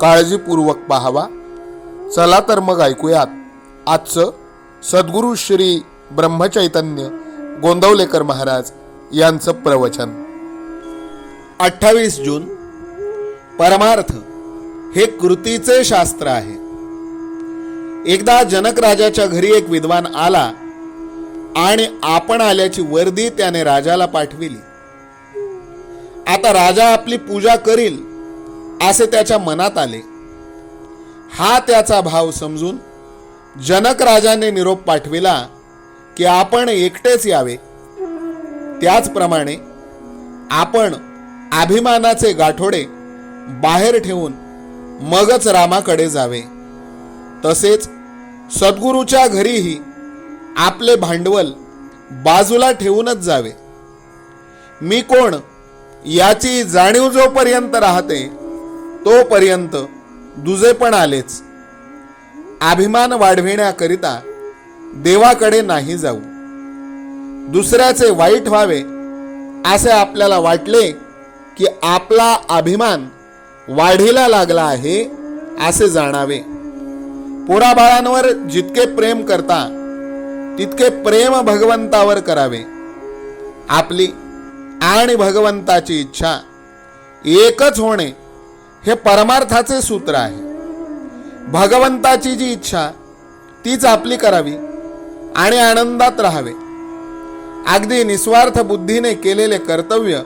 काळजीपूर्वक पाहावा. चला तर मग ऐकूयात. आजचं सद्गुरू श्री ब्रह्मचैतन्य गोंदवलेकर महाराज यांचं प्रवचन. अठ्ठावीस जून. परमार्थ हे कृतीचे शास्त्र आहे. एकदा जनक राजाच्या घरी एक विद्वान आला आणि आपण आल्याची वर्दी त्याने राजाला पाठविली. आता राजा आपली पूजा करील. असे त्याच्या मनात आले. हा त्याचा भाव समजून जनक राजाने निरोप पाठविला की आपण एकटेच यावे. त्याचप्रमाणे आपण अभिमानाचे गाठोडे बाहेर ठेवून मगच रामाकडे जावे. तसेच सद्गुरूच्या घरीही आपले भांडवल बाजूला ठेवूनच जावे. मी कोण याची जाणीव जोपर्यंत राहते तोपर्यंत दुजे पण आलेच. अभिमान वाढविण्याकरिता देवाकडे नाही जाऊ. दुसऱ्याचे वाईट व्हावे असे आपल्याला वाटले की आपला अभिमान वाढीला लागला आहे असे जाणावे. पोराबाळांवर जितके प्रेम करता तितके प्रेम भगवंतावर करावे. आपली आणि भगवंताची इच्छा एकच होणे हे परमार्थाचे सूत्र आहे. भगवंताची जी इच्छा तीच आपली करावी आणि आनंदात राहावे. अगदी निस्वार्थ बुद्धीने केलेले कर्तव्य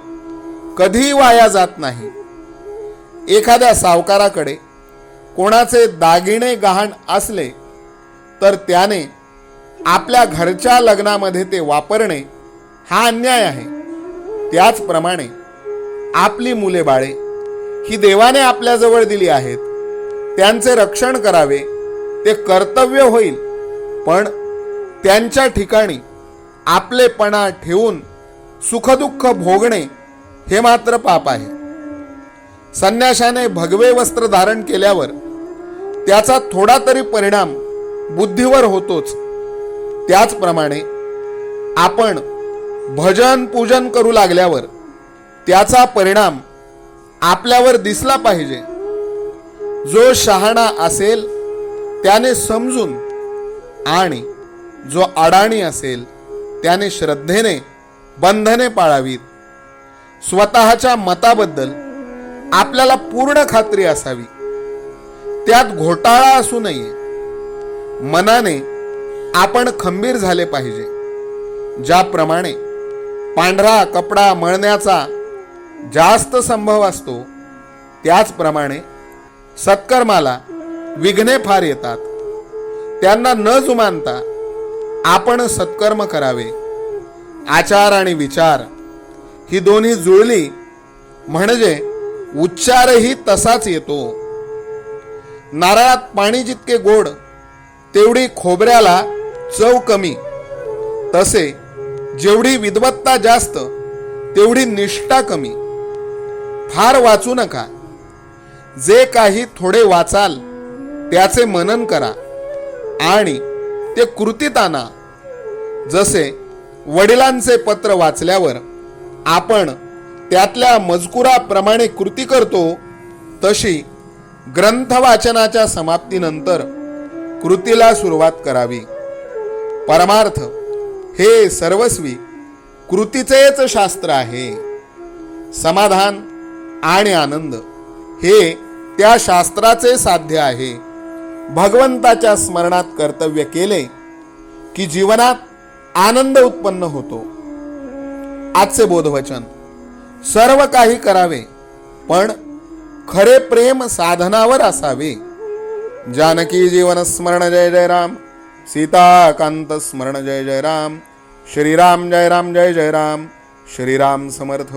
कधीही वाया जात नाही. एखाद्या सावकाराकडे कोणाचे दागिने गहाण असले तर त्याने आपल्या घरच्या लग्नामध्ये ते वापरणे हा अन्याय आहे. त्याचप्रमाणे आपली मुले बाळे ही देवाने आपल्याजवळ दिली आहेत. त्यांचे रक्षण करावे ते कर्तव्य होईल. पण त्यांच्या ठिकाणी आपलेपणा ठेवून सुखदुःख भोगणे हे मात्र पाप आहे. संन्याशाने भगवे वस्त्र धारण केल्यावर त्याचा थोडा तरी परिणाम बुद्धीवर होतोच. त्याचप्रमाणे आपण भजन पूजन करू लागल्यावर त्याचा परिणाम आपल्यावर दिसला पाहिजे. जो शहाणा असेल त्याने समजून आणि जो अडाणी असेल त्याने श्रद्धेने बंधने पाळावीत. स्वतःच्या मताबद्दल आपल्याला पूर्ण खात्री असावी. त्यात घोटाळा असू नये. मनाने आपण खंबीर झाले पाहिजे. ज्याप्रमाणे पांढरा कपडा मळण्याचा जास्त संभव असतो त्याचप्रमाणे सत्कर्माला विघ्ने फार येतात. त्यांना न जुमानता आपण सत्कर्म करावे. आचार आणि विचार ही दोन्ही जुळली म्हणजे उच्चारही तसाच येतो. नारळात पाणी जितके गोड तेवढी खोबऱ्याला चव कमी. तसे जेवढी विद्वत्ता जास्त तेवढी निष्ठा कमी. फार वाचू नका. जे काही थोडे वाचाल त्याचे मनन करा आणि ते कृतीत आणा. जसे वडिलांचे पत्र वाचल्यावर आपण त्यातल्या मजकुराप्रमाणे कृती करतो तशी ग्रंथवाचनाच्या समाप्तीनंतर कृतीला सुरुवात करावी. परमार्थ हे सर्वस्वी कृतीचेच शास्त्र आहे. समाधान आणि आनंद. हे त्या शास्त्राचे साध्य आहे. भगवंताच्या स्मरणात कर्तव्य केले की जीवनात आनंद उत्पन्न होतो. आजचे बोधवचन. सर्व काही करावे पण खरे प्रेम साधनावर असावे. जानकी जीवन स्मरण जय जय राम. सीताकांत स्मरण जय जय राम. श्रीराम जय राम जय जय राम. श्रीराम समर्थ.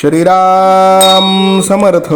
श्रीराम समर्थ।